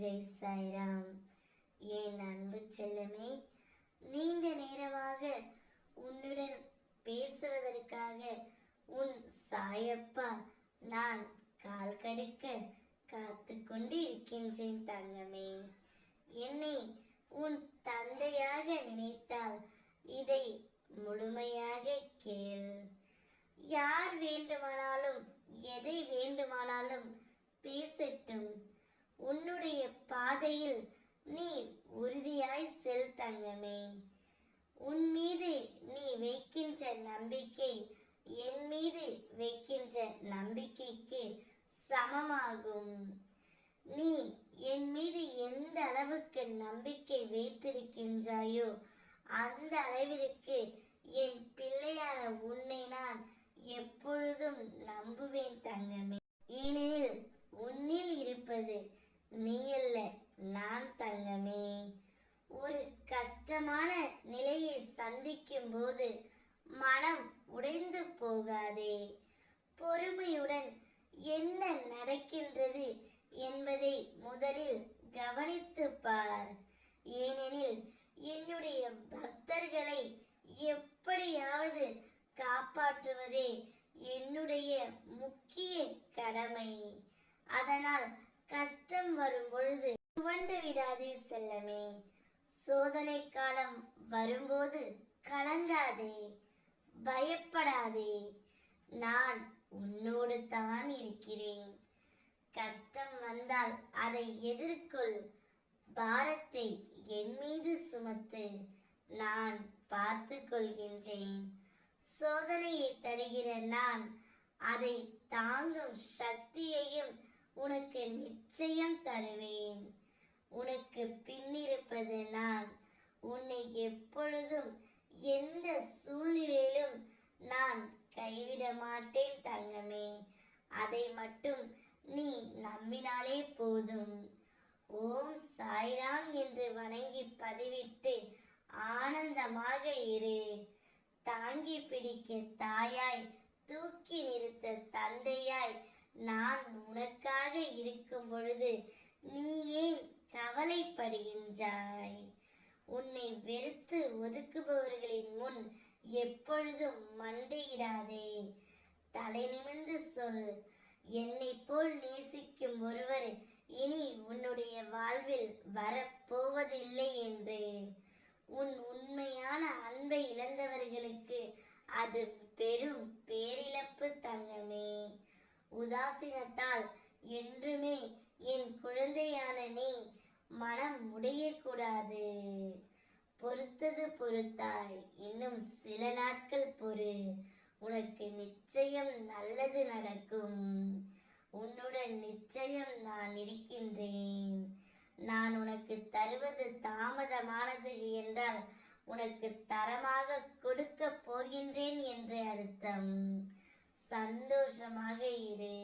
ஜெய் சாய்ராம். என் அன்பு செல்லமே நீண்ட நேரமாக உன்னுடன் பேசுவதற்காக உன் சாயப்பா நான் கால் கடுக்க காத்து கொண்டு இருக்கின்றேன் தங்கமே. என்னை உன் தந்தையாக நினைத்தால் இதை முழுமையாக கேள். யார் வேண்டுமானாலும் எதை வேண்டுமானாலும் பேசட்டும். உன்னுடைய பாதையில் நீ உறுதியாய் செல் தங்கமே. உன் மீது நீ வைக்கின்ற நம்பிக்கை என் மீது வைக்கின்ற நம்பிக்கைக்கு சமமாகும். நீ என் மீது எந்த அளவுக்கு நம்பிக்கை வைத்திருக்கின்றாயோ அந்த அளவிற்கு என் பிள்ளையான உன்னை நான் எப்பொழுதும் நம்புவேன் தங்கமே. ஏனெனில் உன்னில் இருப்பது நீ அல்ல நான் தங்கமே. ஒரு கஷ்டமான நிலையை சந்திக்கும் போது மனம் உடைந்து போகாதே. பொறுமையுடன் என்ன நடக்கின்றது என்பதை முதலில் கவனித்து பார். ஏனெனில் என்னுடைய பக்தர்களை எப்படியாவது காப்பாற்றுவதே என்னுடைய முக்கிய கடமை. அதனால் கஷ்டம் வரும் பொழுது துவண்டு விடாதே செல்லமே. சோதனை காலம் வரும்போது கலங்காதே பயப்படாதே. நான் உன்னோடு தான் இருக்கிறேன். கஷ்டம் வந்தால் அதை எதிர்கொள். பாரத்தை என் மீது சுமத்து. நான் பார்த்து கொள்கின்றேன். சோதனையை தருகிற நான் அதை தாங்கும் சக்தியையும் உனக்கு நிச்சயம் தருவேன். உனக்கு பின்னிருப்பது நான். உன்னை எப்பொழுதும் எந்த சூழ்நிலையிலும் நான் கைவிட மாட்டேன் தங்கமே. அதை மட்டும் நீ நம்பினாலே போதும். ஓம் சாய்ராம் என்று வணங்கி பதிவிட்டு ஆனந்தமாக இரு. தாங்கி பிடிக்க தாயாய் நான் உனக்காக இருக்கும் பொழுது நீ ஏன் கவலைப்படுகின்றாய்? உன்னை வெறுத்து ஒதுக்குபவர்களின் முன் எப்பொழுதும் மண்டையிடாதே. தலை நிமிர்ந்து சொல். என்னை போல் நேசிக்கும் ஒருவர் இனி உன்னுடைய வாழ்வில் வரப்போவதில்லை என்று. உன் உண்மையான அன்பை இழந்தவர்களுக்கு அது பெரும் பேரிழப்பு தங்கமே. உதாசீனத்தால் என்றுமே என் குழந்தையான நீ மனம் உடையக்கூடாது பொறுத்தது பொறுத்தாய். இன்னும் சில நாட்கள் பொறு. உனக்கு நிச்சயம் நல்லது நடக்கும். உன்னுடன் நிச்சயம் நான் இருக்கின்றேன். நான் உனக்கு தருவது தாமதமானது என்றால் உனக்கு தரமாக கொடுக்க போகின்றேன் என்று அர்த்தம். சந்தோஷமாக இரு.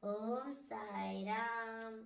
ஓம் சாய்ராம்.